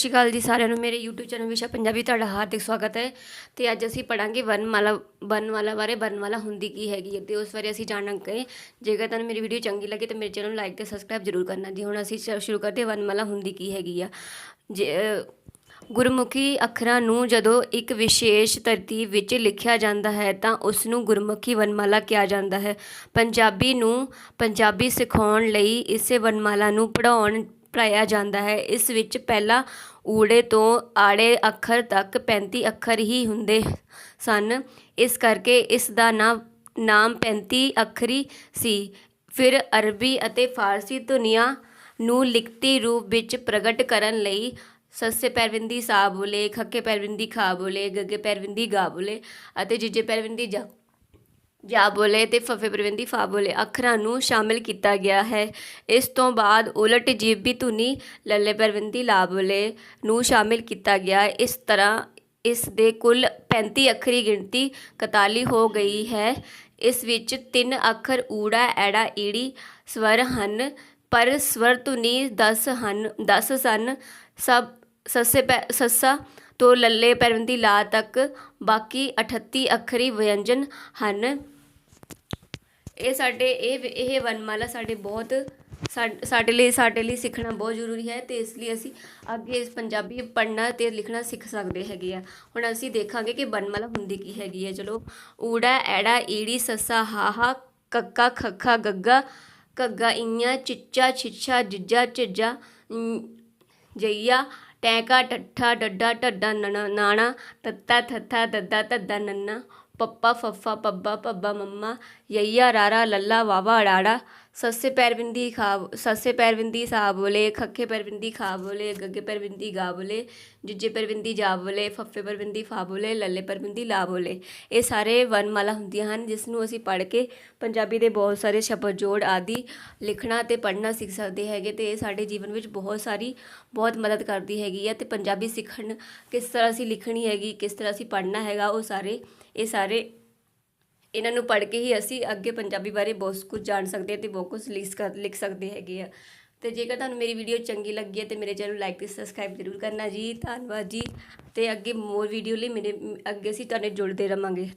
ਸਤਿ ਸ਼੍ਰੀ ਅਕਾਲ ਜੀ ਸਾਰਿਆਂ ਨੂੰ। ਮੇਰੇ YouTube ਚੈਨਲ ਵਿਸ਼ਾ ਪੰਜਾਬੀ ਤੁਹਾਡਾ ਹਾਰਦਿਕ ਸਵਾਗਤ ਹੈ। ਤੇ ਅੱਜ ਅਸੀਂ ਪੜਾਂਗੇ ਵਰਨਮਾਲਾ ਵਰਨਮਾਲਾ ਬਾਰੇ, ਵਰਨਮਾਲਾ ਹੁੰਦੀ ਕੀ ਹੈਗੀ ਹੈ ਤੇ ਉਸ ਬਾਰੇ ਅਸੀਂ ਜਾਣਾਂਗੇ ਜੇਕਰ ਤੁਹਾਨੂੰ ਮੇਰੀ ਵੀਡੀਓ ਚੰਗੀ ਲੱਗੇ ਤਾਂ ਮੇਰੇ ਚੈਨਲ ਨੂੰ ਲਾਈਕ ਤੇ ਸਬਸਕ੍ਰਾਈਬ ਜ਼ਰੂਰ ਕਰਨਾ। ਜੀ, ਹੁਣ ਅਸੀਂ ਸ਼ੁਰੂ ਕਰਦੇ ਹਾਂ, ਵਰਨਮਾਲਾ ਹੁੰਦੀ ਕੀ ਹੈਗੀ ਆ। ਜੇ ਗੁਰਮੁਖੀ ਅੱਖਰਾਂ ਨੂੰ ਜਦੋਂ ਇੱਕ ਵਿਸ਼ੇਸ਼ ਤਰਤੀਬ ਵਿੱਚ ਲਿਖਿਆ ਜਾਂਦਾ ਹੈ ਤਾਂ ਉਸ ਨੂੰ ਗੁਰਮੁਖੀ ਵਰਣਮਾਲਾ ਕਿਹਾ ਜਾਂਦਾ ਹੈ। ਪੰਜਾਬੀ ਨੂੰ ਪੰਜਾਬੀ ਸਿਖਾਉਣ ਲਈ ਇਸੇ ਵਰਣਮਾਲਾ ਨੂੰ ਪੜ੍ਹਾਉਣ ਪੜ੍ਹਾਇਆ ਜਾਂਦਾ ਹੈ। ਇਸ ਵਿੱਚ ਪਹਿਲਾਂ ਊੜੇ ਤੋਂ ਆੜੇ ਅੱਖਰ ਤੱਕ 35 ਅੱਖਰ ਹੀ ਹੁੰਦੇ ਸਨ। ਇਸ ਕਰਕੇ ਇਸ ਦਾ ਨਾਮ ਨਾਮ 35 ਅੱਖਰੀ ਸੀ। ਫਿਰ ਅਰਬੀ ਅਤੇ ਫਾਰਸੀ ਧੁਨੀਆਂ ਨੂੰ ਲਿਖਤੀ ਰੂਪ ਵਿੱਚ ਪ੍ਰਗਟ ਕਰਨ ਲਈ ਸੱਸੇ ਪੈਰਵਿੰਦੀ ਸਾ ਬੋਲੇ, ਖੱਕੇ ਪੈਰਵਿੰਦੀ ਖਾ ਬੋਲੇ, ਗੱਗੇ ਪੈਰਵਿੰਦੀ ਗਾ ਬੋਲੇ ਅਤੇ ਜਿੱਜੇ ਪੈਰਵਿੰਦੀ ਜਾ ਜਾ ਬੋਲੇ ਤੇ ਫਫੇ ਪ੍ਰਵਿੰਦੀ ਫਾ ਬੋਲੇ ਅੱਖਰਾਂ ਨੂੰ ਸ਼ਾਮਿਲ ਕੀਤਾ ਗਿਆ ਹੈ। ਇਸ ਤੋਂ ਬਾਅਦ ਉਲਟ ਜੀਬੀ ਧੁਨੀ, ਲੱਲੇ ਪ੍ਰਵਿੰਦੀ ਲਾ ਬੋਲੇ ਨੂੰ ਸ਼ਾਮਿਲ ਕੀਤਾ ਗਿਆ। ਇਸ ਤਰ੍ਹਾਂ ਇਸ ਦੇ ਕੁੱਲ 35 ਅੱਖਰੀ ਗਿਣਤੀ 41 ਹੋ ਗਈ ਹੈ। ਇਸ ਵਿੱਚ ਤਿੰਨ ਅੱਖਰ ਊੜਾ, ਐੜਾ, ਈੜੀ, ਸਵਰ ਹਨ, ਪਰ ਸਵਰ ਧੁਨੀ 10 ਹਨ 10 ਸਨ, ਸਭ ਸੱਸੇ ਪੈ, ਸੱਸਾ ਤੋਂ ਲੱਲੇ ਪੈਰਵੰਦੀ ਲਾ ਤੱਕ ਬਾਕੀ 38 ਅੱਖਰੀ ਵਿਅੰਜਨ ਹਨ। ਇਹ ਸਾਡੇ, ਇਹ ਇਹ ਵਨਮਾਲਾ ਸਾਡੇ ਬਹੁਤ ਸਾਡ- ਸਾਡੇ ਲਈ ਸਾਡੇ ਲਈ ਸਿੱਖਣਾ ਬਹੁਤ ਜ਼ਰੂਰੀ ਹੈ ਤੇ ਇਸ ਲਈ ਅਸੀਂ ਅੱਗੇ ਇਸ ਪੰਜਾਬੀ ਪੜ੍ਹਨਾ ਤੇ ਲਿਖਣਾ ਸਿੱਖ ਸਕਦੇ ਹੈਗੇ ਆ। ਹੁਣ ਅਸੀਂ ਦੇਖਾਂਗੇ ਕਿ ਵਨਮਾਲਾ ਹੁੰਦੀ ਕੀ ਹੈਗੀ ਹੈ। ਚਲੋ, ਊੜਾ, ਐੜਾ, ਈੜੀ, ਸੱਸਾ, ਹਾਹਾ, ਕੱਕਾ, ਖੱਖਾ, ਗੱਗਾ, ਘੱਗਾ ਇਆਂ ਚਿੱਚਾ, ਛਿੱਛਾ, ਜਿੱਜਾ ਝਿੱਜਾ ਜਈਆ ਟੈਂਕਾ, ਟੱਠਾ, ਡੱਡਾ, ਢੱਡਾ, ਨਣਾ, ਨਾਣਾ, ਤੱਤਾ, ਥੱਥਾ, ਦੱਦਾ, ਧੱਦਾ, ਨੰਨਾ, ਪੱਪਾ, ਫੱਫਾ, ਪੱਬਾ ਪੱਬਾ, ਮੰਮਾ, ਯਈਆ, ਰਾਰਾ, ਲੱਲਾ, ਵਾਵਾ, ਅੜਾੜਾ ਸੱਸੇ ਪੈਰਵਿੰਦੀ ਖਾ ਸੱਸੇ ਪੈਰਵਿੰਦੀ ਸਾ ਬੋਲੇ ਖੱਖੇ ਪੈਰਵਿੰਦੀ ਖਾ ਬੋਲੇ ਗੱਗੇ ਪੈਰਵਿੰਦੀ ਗਾ ਬੋਲੇ ਜਿੱਜੇ ਪੈਰਵਿੰਦੀ ਜਾ ਬੋਲੇ ਫੱਫੇ ਪੈਰਵਿੰਦੀ ਫਾ ਬੋਲੇ ਲੱਲੇ ਪੈਰਵਿੰਦੀ ਲਾ ਬੋਲੇ ਇਹ ਸਾਰੇ ਵਰਣਮਾਲਾ ਹੁੰਦੀਆਂ ਹਨ, ਜਿਸ ਨੂੰ ਅਸੀਂ ਪੜ੍ਹ ਕੇ ਪੰਜਾਬੀ ਦੇ ਬਹੁਤ ਸਾਰੇ ਸ਼ਬਦ ਜੋੜ ਆਦਿ ਲਿਖਣਾ ਤੇ ਪੜ੍ਹਨਾ ਸਿੱਖ ਸਕਦੇ ਹੈਗੇ ਤੇ ਇਹ ਸਾਡੇ ਜੀਵਨ ਵਿੱਚ ਬਹੁਤ ਸਾਰੀ, ਬਹੁਤ ਮਦਦ ਕਰਦੀ ਹੈਗੀ ਹੈ ਤੇ ਪੰਜਾਬੀ ਸਿੱਖਣ ਕਿਸ ਤਰ੍ਹਾਂ ਅਸੀਂ ਲਿਖਣੀ ਹੈਗੀ, ਕਿਸ ਤਰ੍ਹਾਂ ਅਸੀਂ ਪੜ੍ਹਨਾ ਹੈਗਾ, ਉਹ ਸਾਰੇ, ਇਹ ਸਾਰੇ ਇਹਨਾਂ ਨੂੰ ਪੜ੍ਹ ਕੇ ਹੀ ਅਸੀਂ ਅੱਗੇ ਪੰਜਾਬੀ ਬਾਰੇ ਬਹੁਤ ਕੁਝ ਜਾਣ ਸਕਦੇ ਹਾਂ ਤੇ ਬਹੁਤ ਕੁਝ ਲਿਖ ਕਰ, ਲਿਖ ਸਕਦੇ ਹੈਗੇ ਆ। ਤੇ ਜੇਕਰ ਤੁਹਾਨੂੰ ਮੇਰੀ ਵੀਡੀਓ ਚੰਗੀ ਲੱਗੀ ਹੈ ਤੇ ਮੇਰੇ ਚੈਨਲ ਨੂੰ ਲਾਈਕ ਤੇ ਸਬਸਕ੍ਰਾਈਬ ਜ਼ਰੂਰ ਕਰਨਾ ਜੀ। ਧੰਨਵਾਦ ਜੀ। ਤੇ ਅੱਗੇ ਮੋਰ ਵੀਡੀਓ ਲਈ ਮੇਰੇ, ਅੱਗੇ ਅਸੀਂ ਤੁਹਾਡੇ ਜੁੜਦੇ ਰਵਾਂਗੇ।